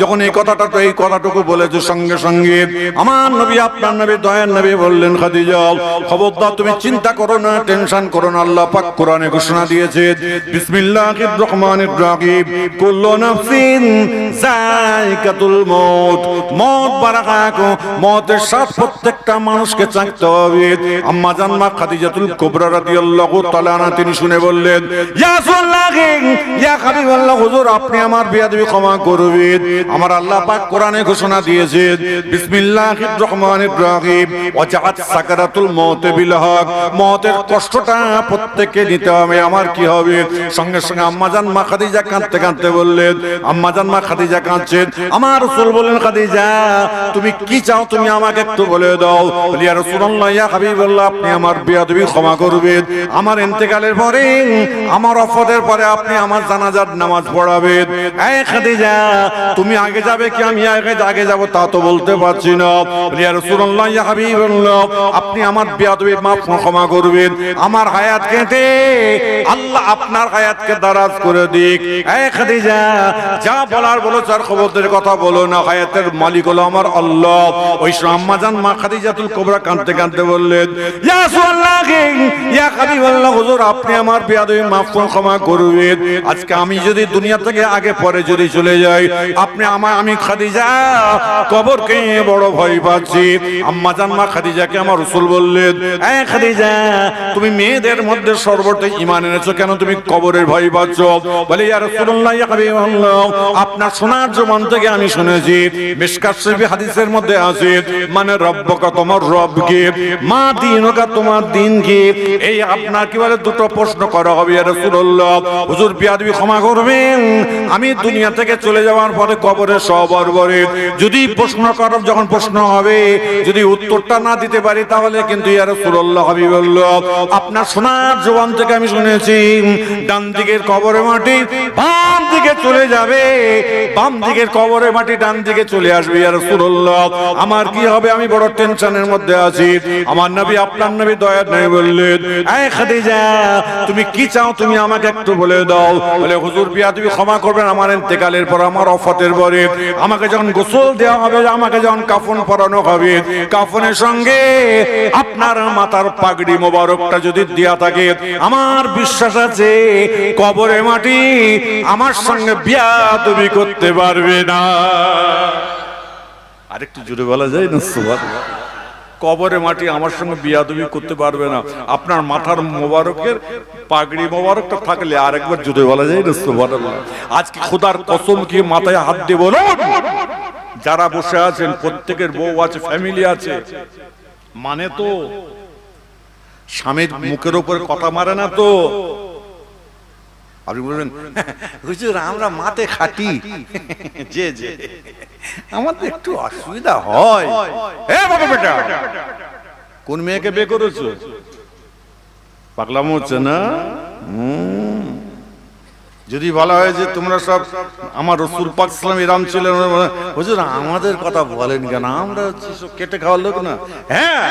যখন এই কথাটা তো এই কথাটুকু বলেছে সঙ্গে সঙ্গে নবী তুমি চিন্তা টেনশন কোরআনে ঘোষণা দিয়েছে, বিসমিল্লাহির প্রত্যেকটা মানুষকে চাইতে হবে। আম্মা জান মা খাদিজাতুল কুবরা রাদিয়াল্লাহু তাআলা তিনি শুনে বললেন, ইয়া আমার আম্মাজান মা খাদিজা আমার বলেন খাদিজা, তুমি কি চাও তুমি আমাকে একটু বলে দাও। আপনি আমার বিয়াদবি ক্ষমা করবেন। আমার ইন্তেকালের পরে, আমার অফদের পরে আপনি আমার জানাজার নামাজ খাদিজা, তুমি আগে যাবে কি আমি আগে যাব তা তো বলতে পারছি না। আপনি আমার বিয়াদবি ক্ষমা করবেন। আমার হায়াত কেটে আল্লাহ আপনার হায়াতকে দারাজ করে দিক। যা বলার বলো চার খবরদের কথা বলো না, হায়াতের মালিক হলো আমার আল্লাহ। ওই আম্মা জান মা খাদিজাতুল কোবরা কাঁদতে কাঁদতে বললেন, ইয়া রাসূলুল্লাহ, ইয়া হাবিবাল্লাহ, হুজুর, আপনি আমার বিয়াদবি মাফ ক্ষমা করবেন। আজকে আমি যদি দুনিয়া থেকে আগে পরে যদি চলে যাই, আপনি আমার আমি খাদিজা, কবরকে বড় ভয় পাচ্ছি। আম্মা জান, মা খাদিজাকে আমার রাসূল বললেন এই খাদিজা, তুমি মেয়েদের মধ্যে সর্বত ঈমান এনেছো কেন? তুমি কবরের ভয় পাচ্ছ। বলে, ইয়া রাসূলুল্লাহ, ইয়া হাবিবাল্লাহ আপনার শোনার জবান থেকে আমি শুনেছি মিশকাত শরীফ হাদিসের মধ্যে আছে মানে রব্বকা তোমার রব কে মা দিনকা তোমার দিন কি এই আপনার কি বলে, দুটো প্রশ্ন করা হবে, ইয়া রাসূলুল্লাহ। হুজুর বিয়াদবি ক্ষমা করবেন। আমি দুনিয়া থেকে চলে যাওয়ার পরে কবরে সবার পরে যদি প্রশ্ন করার যখন প্রশ্ন হবে যদি উত্তরটা না দিতে পারি তাহলে কিন্তু ইয়া রাসূলুল্লাহ হাবিবুল্লাহ আপনার সোনার জবান থেকে আমি শুনেছি ডান দিকের কবরে মাটি বাম চলে যাবে। বাম দিকের কবরে মাটি ডান দিকে চলে আসবে, ইয়া রাসূলুল্লাহ। আমার কি হবে? আমি বড় টেনশনের মধ্যে আছি। আমার নবী, আপনার নবী দয়া নাই বললেন, এই খাদিজা, তুমি কি চাও তুমি আমাকে একটু বলে দাও। বলে, হুজুর বিয়া তুমি ক্ষমা করবেন, আমার ইন্তেকালের পর আমার অফাতের পরে আমাকে যখন গোসল দেওয়া হবে, আমাকে যখন কাফন পরানো হবে, কাফনের সঙ্গে আপনার মাথার পাগড়ি মোবারকটা যদি দেয়া থাকে, আমার বিশ্বাস আছে কবরে মাটি আমার সঙ্গে বিয়া তুমি করতে পারবে না। আরেকটু জোরে বলা যায় না? সুবাদ কবরে মাটি আমার সঙ্গে বিয়াদবি করতে পারবে না। আপনার মাথার মোবারকের পাগড়ি মোবারকটা থাকলে আরেকবার জুড়ে বলা যায় না? সুবহানাল্লাহ আজকে খোদার কসম কি মাথায় হাত দিয়ে বলুন যারা বসে আছেন প্রত্যেকের বউ আছে ফ্যামিলি আছে মানে তো স্বামীর মুখের উপরে কথা মারে না তো? আপনি বলবেন হুজুর আমরা মাতে খাটি। যে যে আমাদের একটু অসুবিধা হয়। বেটা। কোন মেয়েকে বিয়ে করেছ? পাগলাম হচ্ছে না। হুম। যদি বলা হয় যে তোমরা সব আমার রসুল পাক ইসলাম ইরাম ছিলেন হুজুর, আমাদের কথা বলেন কেন? আমরা হচ্ছে কেটে খাওয়ার লোক না। হ্যাঁ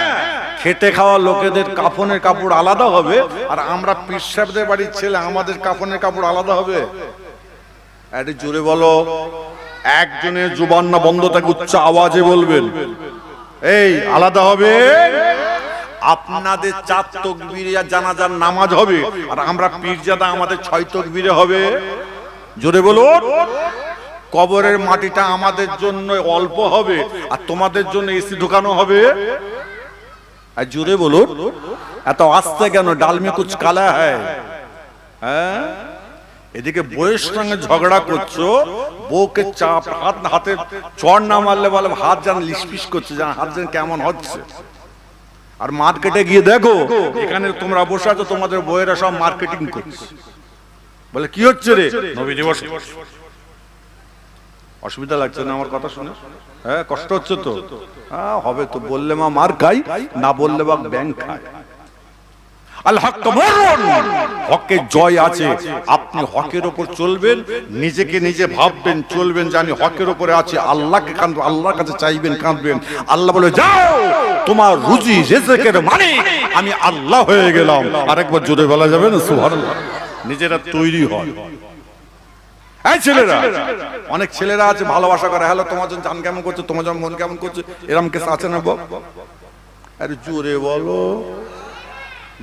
খেটে খাওয়া লোকেদের কাফনের কাপড় আলাদা হবে, আর আমরা পীর বাড়ির ছেলে, আমাদের কাফনের কাপড় আলাদা হবে। একটু জোরে বলো, একজনের জুবান না বন্ধ থাকে উচ্চ আওয়াজে বলবেন। এই, আলাদা হবে? আপনাদের চার তকবিরে জানাজার নামাজ হবে। আর আমরা পীরজাদা আমাদের ছয় তকবিরে হবে। জোরে বলুন। কবরের মাটিটা আমাদের জন্য অল্প হবে আর তোমাদের জন্য এসি ঢোকানো হবে। আর জোরে বলুন। এত আস্তে কেন? ডালমে কুচ কালা হ্যায় হ্যাঁ? এদিকে বউয়ের সঙ্গে ঝগড়া করছ, বউকে চাপ, হাত হাতে চড় না মারলে বলে হাত যেন লিসপিস করছে, যেন হাত যেন কেমন হচ্ছে। আর মার্কেটে গিয়ে দেখো এখানে তোমরা বসে আছো তোমাদের বউয়েরা সব মার্কেটিং করছে। বলে কি হচ্ছে রে? নবী দিবস। অসুবিধা লাগছে না আমার কথা শুনে? হ্যাঁ কষ্ট হচ্ছে তো। হ্যাঁ হবে তো বললে মা মার খাই না বললে বা ব্যাংক খায়। আল হক হকের জয় আছে আপনি হকের ওপর চলবেন, নিজেকে নিজে ভাববেন, চলবেন যে আমি হকের ওপরে আছি। আল্লাহকে কাঁদবেন, আল্লাহর কাছে চাইবেন, কাঁদবেন। আল্লাহ বলে, যাও, তোমার রুজি, রেজেকের মানে আমি আল্লাহ হয়ে গেলাম। আরেকবার জোরে বলা যাবে না? সুবহানাল্লাহ। নিজেরা তৈরি হয় এই ছেলেরা, অনেক ছেলেরা আছে, ভালোবাসা করে, হ্যালো, তোমার জন্য জান কেমন করছে? তোমার জন্য মন কেমন করছে? এরম কেস আছে না বল? আরে জোরে বলো।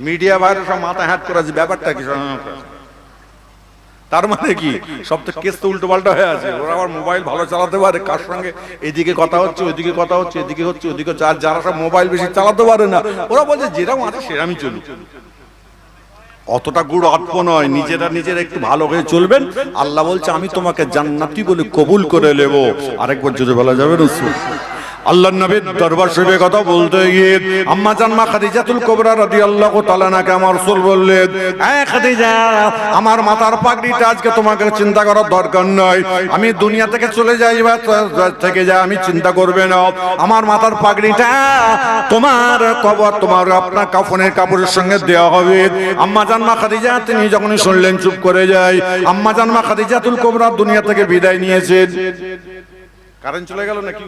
মিডিয়া বাইরে সব মাথা করে আছে, ব্যাপারটা কি? তার মানে কি? সব তো কেস তো উল্টো পাল্টা হয়ে আছে। ওরা আবার মোবাইল ভালো চালাতে পারে, কার সঙ্গে? এদিকে কথা হচ্ছে, ওইদিকে কথা হচ্ছে, এদিকে হচ্ছে, ওদিকে আর যারা সব মোবাইল বেশি চালাতে পারে না, ওরা বলছে যেরকম আছে সেরামই চলুক। অতটা গুড় অল্প নয়, নিজেরা নিজেরা একটু ভালো হয়ে চলবেন। আল্লাহ বলছে, আমি তোমাকে জান্নাতি বলে কবুল করে নেব। আরেকবার যদি বলা যাবে রসুল আল্লাহ নবীর দরবার শরীফে কথা বলতে গিয়ে আম্মা জানমা খাদিজাতুল কোবরা রাদিয়াল্লাহু তাআলা নাকে আমার রাসূল বললেন এ খাদিজা, আমার মাথার পাগড়িটা আজকে তোমাকে চিন্তা করার দরকার নয় আমি দুনিয়া থেকে চলে যাই বা থেকে যা, আমি চিন্তা করবে না। আমার মাথার পাগড়িটা তোমার কবর, তোমার আপনার কাফনের কাপড়ের সঙ্গে দেওয়া হবে। আম্মা জানমা খাদিজা, তিনি যখনই শুনলেন, চুপ করে যায়। আম্মা জানমা খাদিজাতুল কোবরা দুনিয়া থেকে বিদায় নিয়েছেন। কারেন্ট চলে গেল নাকি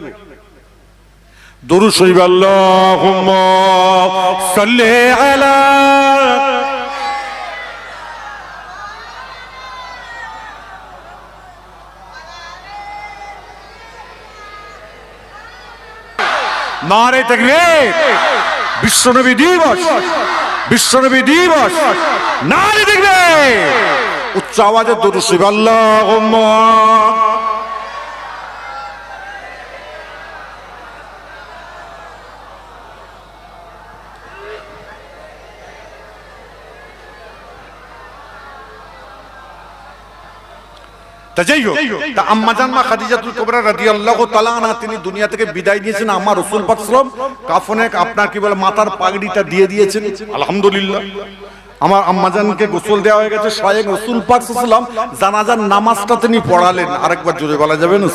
সাল্লি আলা নারে তাকবীর। বিশ্বনবী দিবস বিশ্বনবী দিবস, নারে তাকবীর। উচ্চ আওয়াজে দুরু শরীফ, আল্লাহুম্মা তা যাই হোক, তা আম্মা জানমা খাদিজাতুল কুবরা রাদিয়াল্লাহু তাআলা আনহা, তিনি দুনিয়া থেকে বিদায় নিয়েছেন আমার রাসূল পাক সাল্লাম কাফনে আপনার কি বলে, মাথার পাগড়িটা দিয়ে দিয়েছেন। আলহামদুলিল্লাহ। আমার আম্মাজানকে গোসল দেওয়া হয়ে গেছে, স্বয়ং রসুল পাক সাল্লাম জানাজার নামাজটা তিনি পড়ালেন। আরেকবার জোরে বলা যাবে না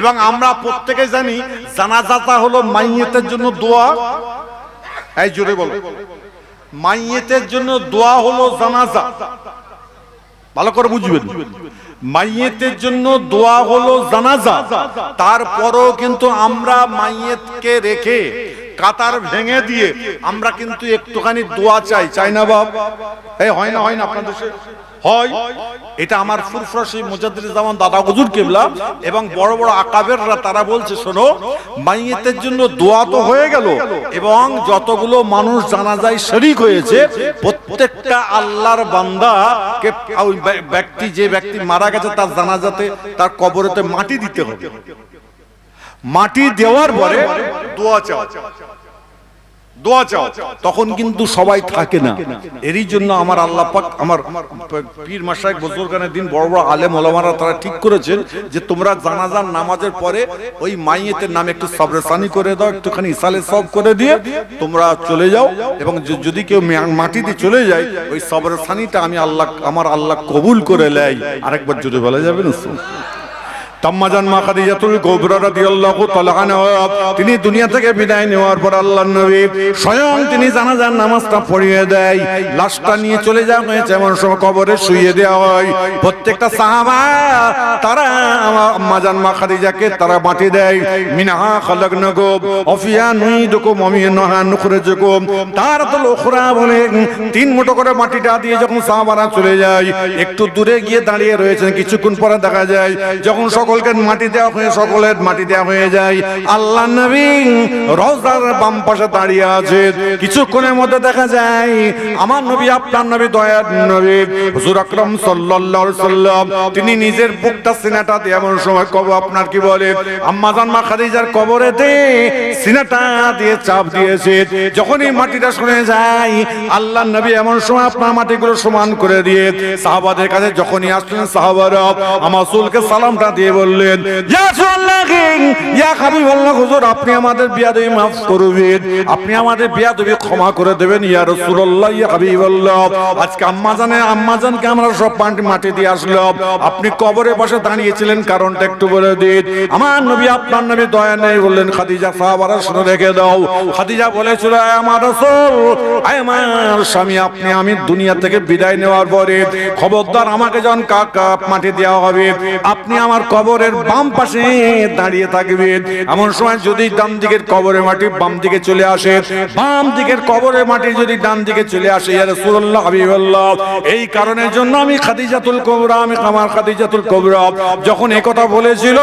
এবং আমরা প্রত্যেকে জানি, জানাজাটা হলো মাইয়েতের জন্য দোয়া। এই জোরে বলো। মাইয়েতের জন্য দোয়া হলো জানাজা। ভালো করে বুঝবেন। মাইয়েতের জন্য দোয়া হলো জানাজা। তারপরও কিন্তু আমরা মাইয়েতকে রেখে কাতার ভেঙে দিয়ে আমরা কিন্তু একটুখানি দোয়া চাই। চাই না বাবা হয় না হয় না, আপনাদের? হয়, এটা আমার দাদা কেবলা এবং বড় বড় আকাবেররা তারা বলছে, শোনো জন্য দোয়া তো হয়ে গেল এবং যতগুলো মানুষ শরিক হয়েছে, প্রত্যেকটা আল্লাহর বান্দা কে ব্যক্তি যে ব্যক্তি মারা গেছে তার জানাজাতে, তার কবরেতে মাটি দিতে হবে। মাটি দেওয়ার পরে দোয়া চাও। দোয়া চাও। তখন কিন্তু সবাই থাকে না। এরই জন্য আমার আল্লাহ পাক আমার পীর মাসায় বজরগানের দিন বড় বড় আলেম ওলামারা তারা ঠিক করেছেন যে তোমরা জানাজার নামাজের পরে ওই মাইয়েতের নামে একটু সবরেসানি করে দাও একটুখানি ইসালে সব করে দিয়ে তোমরা চলে যাও এবং যদি কেউ মা- মাটি দিয়ে চলে যায় ওই সবরেসানিটা আমি আল্লাহ আমার আল্লাহ কবুল করে লেয় আরেকবার যদি বলা যাবে না তাম্মাজান তিনি দুনিয়া থেকে বিদায় নেওয়ার পর আল্লাহর নবী স্বয়ং তিনি জানাজার নামাজটা পড়িয়ে দেয়, লাশটা নিয়ে চলে যাওয়া হয়েছে, এমন সময় কবরে শুইয়ে দেওয়া হয়। প্রত্যেকটা সাহাবা, তারা আম্মাজান মা খাদিজাকে তারা মাটি দেয়। মিনহা খালাকনাকুম, অফিয়া নুইদুকুম অমিনহা নুখরিজুকুম। তারাতুল উখরা বলে তিন মুঠো করে মাটিটা দিয়ে যখন সাহাবারা চলে যায়, একটু দূরে গিয়ে দাঁড়িয়ে রয়েছেন, কিছুক্ষণ পরে দেখা যায়, যখন সকলকে মাটি দেওয়া হয়ে সকলের মাটি দেওয়া হয়ে যায়। আল্লাহ নবী রওজার বাম পাশে দাঁড়িয়ে আছে। কিছুক্ষণের মধ্যে দেখা যায়, আমার নবী, আপনার নবী, দয়ার নবী, হুজুর আকরাম সাল্লাল্লাহু সাল্লাম, তিনি নিজের বুকটা সিনাটা দিয়ে এমন সময় কব আপনার কি বলে? আম্মা জানমা খাদিজার কবরেতে সিনাটা দিয়ে চাপ দিয়েছে। যখনই মাটিটা শুনে যায়, আল্লাহ নবী এমন সময় আপনার মাটিগুলো সমান করে দিয়ে, সাহাবাদের কাছে যখনই আসলেন, সাহাবারা, আমার রাসূলকে সালামটা দিয়ে বললেন হুজুর, আপনি আমাদের বিয়াদবি maaf করবেন। আপনি আমাদের বিয়াদবি ক্ষমা করে দেবেন, ইয়া রাসূলুল্লাহ, ইয়া হাবিবাল্লাহ। আজকে আম্মা জানে, আম্মা জানকে আমরা সব মাটি মাটি দিয়ে আসলাম। আপনি কবরের পাশে দাঁড়িয়েছিলেন, কারণটা একটু বলে দিন। আমার নবী, আপনার নবী দয়া নেই, বললেন, খাদিজা সাহাবারা, শুনে রেখে দাও। খাদিজা বলেছিল, "আয় আমার রাসূল আমার স্বামী, আপনি আমি দুনিয়া থেকে বিদায় নেওয়ার পরে খবরদার আমাকে যখন কাকা মাটি দেওয়া হবে, আপনি আমার কবর কবরের বাম পাশে দাঁড়িয়ে থাকবে। এমন সময় যদি ডান দিকের কবরের মাটি বাম দিকে চলে আসে, বাম দিকের কবরের মাটি যদি ডান দিকে চলে আসে, ইয়া রাসূলুল্লাহ, হাবিবাল্লাহ, এই কারণের জন্য আমি খাদিজাতুল কুবরা, আমি আমার খাদিজাতুল কুবরা, যখন এই কথা বলেছিল,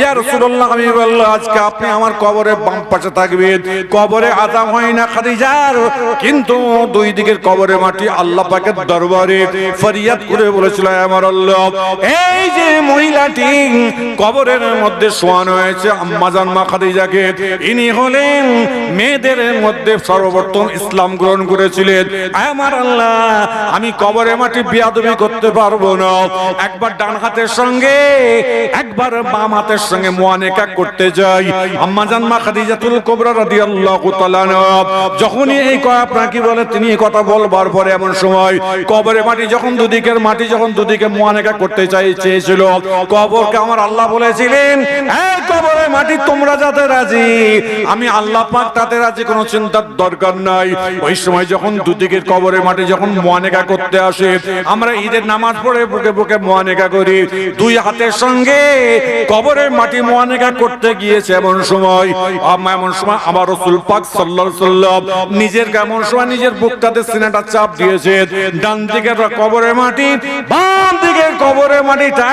ইয়া রাসূলুল্লাহ, হাবিবাল্লাহ, আজকে আপনি আমার কবরের বাম পাশে থাকবেন। কবরে আযাব হয় না খাদিজার, কিন্তু দুই দিকের কবরের মাটি আল্লাহ পাকের দরবারে ফরিয়াদ করে বলেছিল আমার আল্লাহ, এই যে মহিলাটি কবরের মধ্যে শোয়ানো হয়েছে আম্মাজান মা খাদিজাকে। ইনি হলেন মেয়েদের মধ্যে সর্বপ্রথম ইসলাম গ্রহণ করেছিলেন। আমার আল্লাহ, আমি কবরে মাটি বিয়াদবি করতে পারব না। একবার ডান হাতের সঙ্গে, একবার বাম হাতের সঙ্গে মোয়ানেকা করতে যাই। আম্মাজান মা খাদিজাতুল কুবরা রাদিয়াল্লাহু তাআলা যখনই এই কথা আপনার কি বলে, তিনি কথা বলবার পরে এমন সময় কবরে মাটি যখন দুদিকের মাটি যখন দুদিকে মোয়ানেকা করতে চাই, চেয়েছিল কবরকে আমার আল্লাহ বলেছিলেন, এই কবরে মাটি তোমরা যাতে রাজি? আমি আল্লাহ পাক তাতে রাজি, কোনো চিন্তার দরকার নাই। ওই সময় যখন দুদিকের কবরে মাটি যখন মোয়ানেকা করতে আসে, আমরা ঈদের নামাজ পড়ে বুকে বুকে মোয়ানেকা করি। দুই হাতের সঙ্গে কবরের মাটি মোয়ানেকা করতে গিয়েছে এমন সময়। এমন সময় আমার রসুল পাক আলাইহি সাল্লাম নিজের কেমন সময় নিজের বুকটাতে সিনাটা চাপ দিয়েছে ডান দিকের কবরের মাটি বাম দিকের কবরের মাটিটা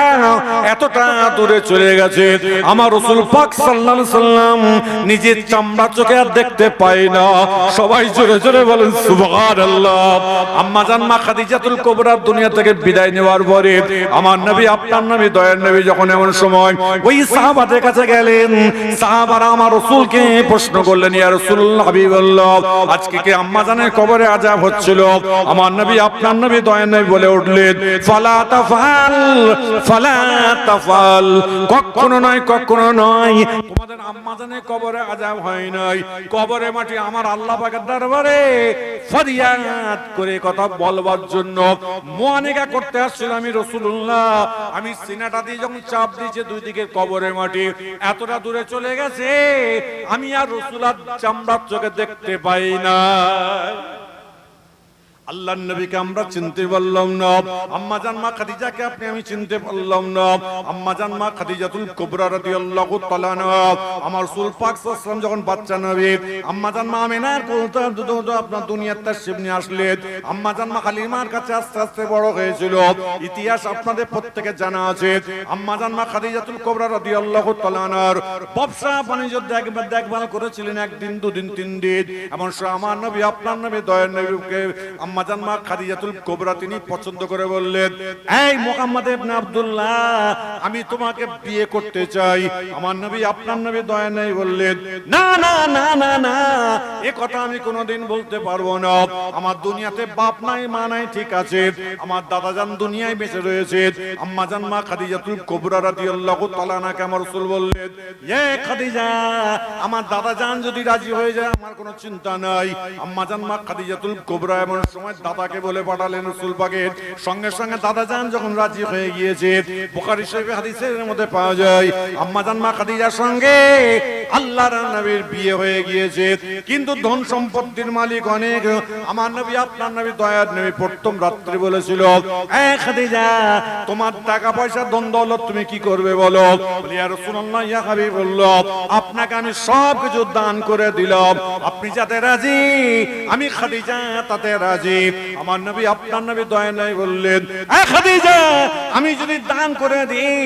এতটা দূরে চলে গেছে? আমার রসুল পাক আলাইহি সাল্লাম নিজের চামড়া চোখে আর দেখতে পায় না। সবাই জোরে জোরে বলেন, সুবহানাল্লাহ। আম্মা জান, মা খাদিজাতুল কুবরা দুনিয়া থেকে বিদায় নেওয়ার পরে আমার নবী, আপনার নবী, দয়ার নবী যখন এমন সময় ওই সাহাবাদের কাছে গেলেন, সাহাবারা আমার রাসূলকে প্রশ্ন করলেন, ইয়া আজকে কি আম্মা জানের কবরে হচ্ছিল? আমার নবী, আপনার নবী, দয়ার নবী বলে উঠলেন, ফালা তাফাল ফালা তাফাল কখনো নয় কখনো নয়। তোমাদের আম্মা জানের কবরে আযাব হয় নাই। কবরে মাটি আমার আল্লাহ পাকের দরবারে ফরিয়াদ করে কথা বলবার জন্য মোয়ানিকা করতে আসছিল আমি রসুল্লাহ আমি সিনাটা দিয়ে যখন চাপ দিয়েছে দুই দিকে কবরে মাটি, এতটা দূরে চলে গেছে, আমি আর রসুলার চামড়ার চোখে দেখতে পাই না আল্লাহ নবীকে আমরা চিনতে পারলাম না। আম্মা জান মা খাদিজাকে আপনি আমি চিনতে পারলাম না। আম্মা জান মা খাদিজাতুল কুবরা রাদিয়াল্লাহু তাআলা আমার রাসূল পাক সাল্লাল্লাহু যখন বাচ্চা নবী, আম্মা জান মা আমিনার কোলতে দুধ আপনার দুনিয়ার তাশরিফ নিয়ে আসলেন আম্মা জান মা খালিমার কাছে আস্তে আস্তে বড় হয়েছিল। ইতিহাস আপনাদের প্রত্যেকে জানা আছে। আম্মা জান মা খাদিজাতুল কুবরা রাদিয়াল্লাহু তাআলা আনহার। ব্যবসা বাণিজ্য দেখভাল দেখভাল করেছিলেন একদিন, দুদিন, তিন দিন। এমন সময় আমার নবী, আপনার নবী, দয়ার নবীকে আম্মাজান মা খাদিজাতুল কোবরা তিনি পছন্দ করে বললেন, এই মোহাম্মদ ইবনে আব্দুল্লাহ, আমি তোমাকে বিয়ে করতে চাই। আমার নবী আপনার নবী দয়া নেই বললেন, না না না না না, এ কথা আমি কোনোদিন বলতে পারব না। আমার দুনিয়াতে বাপ নাই, মা নাই ঠিক আছে। আমার দাদা দাদাজান দুনিয়ায় বেঁচে রয়েছে। আম্মাজান মা খাদিজাতুল কোবরা রাদিয়াল্লাহু তাআলা আনহাকে আমার রাসূল বললেন, এ খাদিজা, আমার দাদা দাদাজান যদি রাজি হয়ে যায়, আমার কোনো চিন্তা নাই। আম্মাজান মা খাদিজাতুল কোবরা এমন সময় দাদাকে বলে পাঠালেন সঙ্গে সঙ্গে দাদা যান যখন রাজি হয়ে গিয়েছে। হাদিসের মধ্যে পাওয়া যায়, আম্মা জান মা খাদিজার সঙ্গে নবীর বিয়ে হয়ে গিয়েছে। কিন্তু ধন সম্পত্তির মালিক অনেক। আমার নবী, আপনার নবী, দয়ার নবী প্রথম রাত্রি বলেছিল, এ খাদিজা, তোমার টাকা পয়সা, ধন দৌলত তুমি কি করবে বলো? ইয়া আপনাকে আমি সব কিছু দান করে দিলাম। আপনি যাতে রাজি, আমি খাদিজা তাতে রাজি। আমার নবী, আপনার নবী দয়া নাই বললেন আমি যদি দান করে দিই,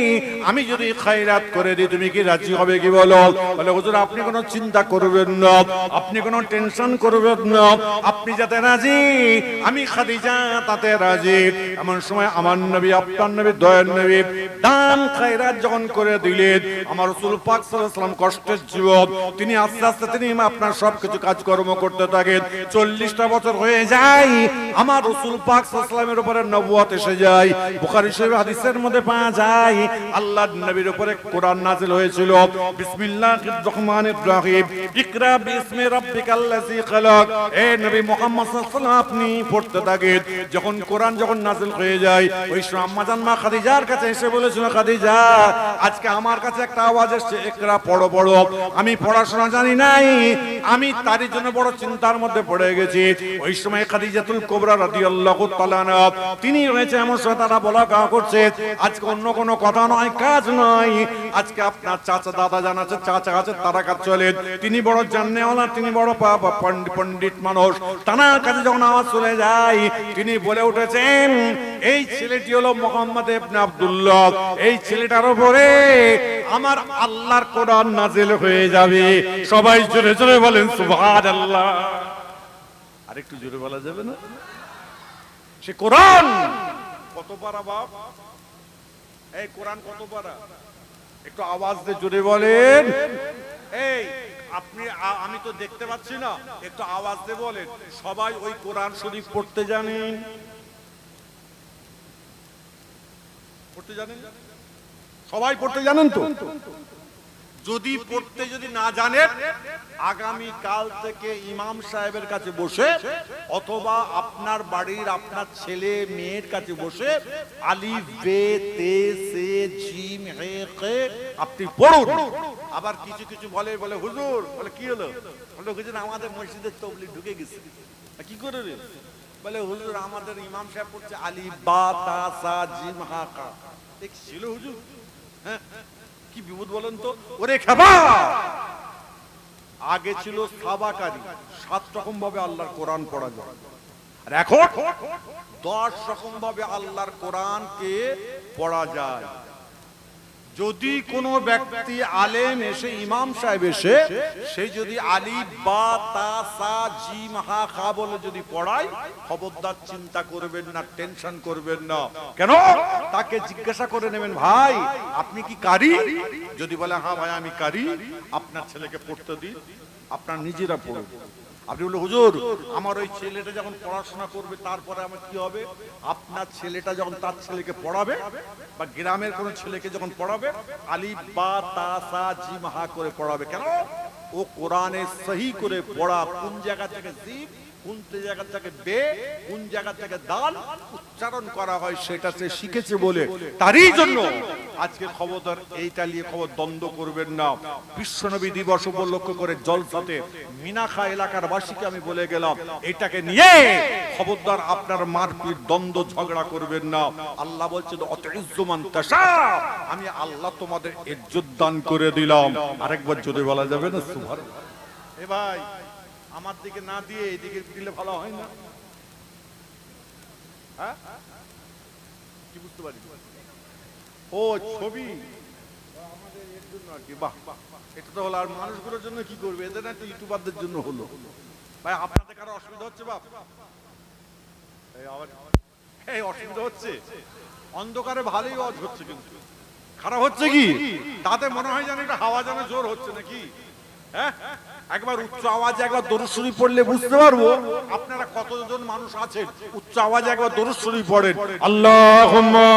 আমি যদি খায়রাত করে দিই, তুমি কি রাজি হবে কি বলো? বলে, হুজুর, আপনি কোনো চিন্তা করবেন না, আপনি কোনো টেনশন করবেন না, আপনি যাতে রাজি, আমি খাদিজা তাতে রাজি। এমন সময় আমার নবী, আপনার নবী দয়ার নবী দান, খায়রাত যখন করে দিলেন, আমার রাসূল পাক ওয়াসাল্লাম কষ্টের জীবন, তিনি আস্তে আস্তে তিনি আপনার সবকিছু কাজকর্ম করতে থাকেন, চল্লিশটা বছর হয়ে যায় আমার রসুল পাক সাল্লামের উপরে নবুয়ত এসে যায়। বুখারী শরীফ হাদিসের মধ্যে পাওয়া যায়, আল্লাহর নবীর উপরে কোরআন নাযিল হয়েছিল। বিসমিল্লাহির রহমানির রহিম। ইকরা বিসমি এ নবী মুহাম্মদ সাল্লাল্লাহু আপনি পড়তে থাকেন। যখন কোরআন যখন নাযিল হয়ে যায়, ওই সময় আম্মাজান মা খাদিজার কাছে এসে বলেছিল, খাদিজা, আজকে আমার কাছে একটা আওয়াজ এসেছে, ইকরা পড়ো পড়ো। আমি পড়াশোনা জানি নাই, আমি তারই জন্য বড় চিন্তার মধ্যে পড়ে গেছি। ওই সময় খাদিজা খাদিজাতুল কোবরা রাদিয়াল্লাহু তিনি রয়েছে এমন সময় তারা বলা কা করছে, আজকে অন্য কোনো কথা নয়, কাজ নয়। আজকে আপনার চাচা, দাদা জান আছে, চাচা আছে, তারা কাজ চলে তিনি বড় তিনি বড় মানুষ। তানার কাছে যখন আওয়াজ চলে যায়, তিনি বলে উঠেছেন, এই ছেলেটি হলো মোহাম্মদ ইবনে আব্দুল্লাহ। এই ছেলেটার উপরে আমার আল্লাহর কোরআন নাজিল হয়ে যাবে। সবাই জোরে জোরে বলেন, সুবহানাল্লাহ। আরেকটু জোরে বলা যাবে না? সে কোরআন! কত পারা বাপ এই কোরআন কত একটু আওয়াজ দিয়ে জোরে বলেন। এই, আপনি আমি তো দেখতে পাচ্ছি না। একটু আওয়াজ দিয়ে বলেন। সবাই ওই কোরআন শরীফ পড়তে জানেন পড়তে জানেন? সবাই পড়তে জানেন তো? যদি পড়তে যদি না জানেন আগামী কাল থেকে ইমাম সাহেবের কাছে বসে, অথবা আপনার বাড়ির আপনার ছেলে মেয়ের কাছে বসে সে জিম হে আপনি পড়ুন। আবার কিছু কিছু বলে বলে, হুজুর, বলে, কি হলো? বলে, হুজুর, আমাদের মসজিদের তবলিগ ঢুকে গেছে। কি করে রে? বলে, হুজুর, আমাদের ইমাম সাহেব পড়ছে আলিফ বা তা সা জিম হা কা। দেখছিল হুজুর। হ্যাঁ? কি বিপদ বলেন তো? ওরে খাবা আগে ছিল সাবাকারী, সাত রকম ভাবে আল্লাহর কোরআন পড়া যায়। আর এখন দশ রকম ভাবে আল্লাহর কোরআনকে পড়া যায়। যদি কোনো ব্যক্তি আলেম এসে ইমাম সাহেব এসে, সে যদি আলি বা তা সা জিম হা খা বলে যদি পড়ায়, খবরদার চিন্তা করবেন না, টেনশন করবেন না। কেন? তাকে জিজ্ঞাসা করে নেবেন, ভাই, আপনি কি কারি? যদি বলে হ্যাঁ ভাই, আমি কারি। আপনার ছেলেকে পড়তে দিই, আপনার নিজেরা পড়ুন। আপনি বললেন হুজুর আমার ওই ছেলেটা যখন পড়াশোনা করবে তারপরে আমার কি হবে? আপনার ছেলেটা যখন তার ছেলেকে পড়াবে বা গ্রামের কোনো ছেলেকে যখন পড়াবে আলিফ বা তা সা জিম হা করে পড়াবে। কেন? ও কোরআনে সহি করে পড়া কোন জায়গা থেকে জিম কোন জায়গা থেকে বে কোন জায়গা থেকে দাল উচ্চারণ করা হয় সেটা সে শিখেছে বলে। তারই জন্য আজকে খবরদার এইটা নিয়ে খবর দ্বন্দ্ব করবেন না। বিশ্বনবী দিবস উপলক্ষ করে জলসাতে মিনাখা এলাকার বাসীকে আমি বলে গেলাম, এটাকে নিয়ে খবরদার আপনার মারপিট, দ্বন্দ্ব, ঝগড়া করবেন না। আল্লাহ বলছেন অত ইজ্জমান তাশা আমি আল্লাহ তোমাদের ইজ্জত দান করে দিলাম। আরেকবার যদি বলা যাবে না? সুভার এ ভাই আমার দিকে না দিয়ে এদিকে দিলে ভালো হয় না। হ্যাঁ? কি বুঝতে পারি? ও, ছবি। এটা তো হলো, আর মানুষগুলোর জন্য কি করবে? এদের না ইউটিউবারদের জন্য হলো। ভাই, আপনাদের কারও অসুবিধা হচ্ছে, বাপ? এই অসুবিধা হচ্ছে? অন্ধকারে ভালোই আওয়াজ হচ্ছে কিন্তু। খারাপ হচ্ছে কি? তাতে মনে হয় যেন একটা হাওয়া যেন জোর হচ্ছে নাকি? হ্যাঁ? একবার উচ্চ আওয়াজে একবার দরুদ পড়লে বুঝতে পারব আপনারা কতজন মানুষ আছেন? উচ্চ আওয়াজে একবার দরুদ পড়েন। আল্লাহুম্মা